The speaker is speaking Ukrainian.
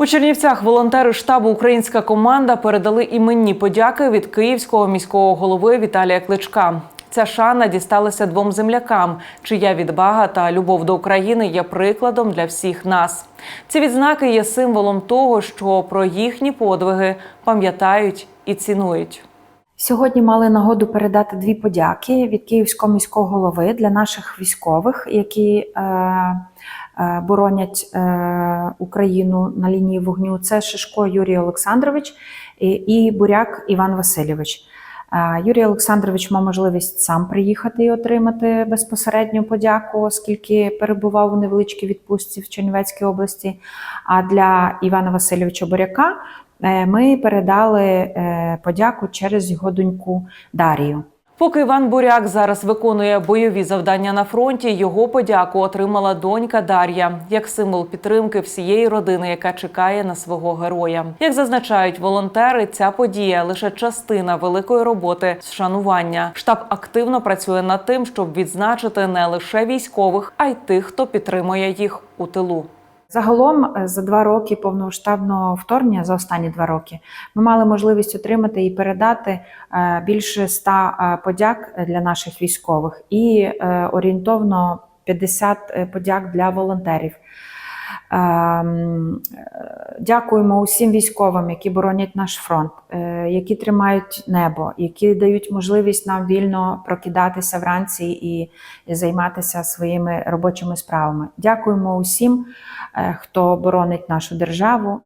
У Чернівцях волонтери штабу Українська команда передали іменні подяки від київського міського голови Віталія Кличка. Ця шана дісталася двом землякам, чия відвага та любов до України є прикладом для всіх нас. Ці відзнаки є символом того, що про їхні подвиги пам'ятають і цінують. Сьогодні мали нагоду передати дві подяки від Київського міського голови для наших військових, які е, боронять е, Україну на лінії вогню. Це Шишко Юрій Олександрович і, Буряк Іван Васильович. Е, Юрій Олександрович мав можливість сам приїхати і отримати безпосередню подяку, оскільки перебував у невеличкій відпустці в Чернівецькій області. А для Івана Васильовича Буряка е, ми передали е, подяку через його доньку Дарію. Поки Іван Буряк зараз виконує бойові завдання на фронті, його подяку отримала донька Дар'я як символ підтримки всієї родини, яка чекає на свого героя. Як зазначають волонтери, ця подія лише частина великої роботи з вшанування. Штаб активно працює над тим, щоб відзначити не лише військових, а й тих, хто підтримує їх у тилу. Загалом е, за два роки повномасштабного вторгнення, за останні два роки, ми мали можливість отримати і передати е, більше ста е, подяк для наших військових і орієнтовно 50 е, подяк для волонтерів. Дякуємо усім військовим, які боронять наш фронт, е, які тримають небо, які дають можливість нам вільно прокидатися вранці і, і займатися своїми робочими справами. Дякуємо усім, е, хто боронить нашу державу.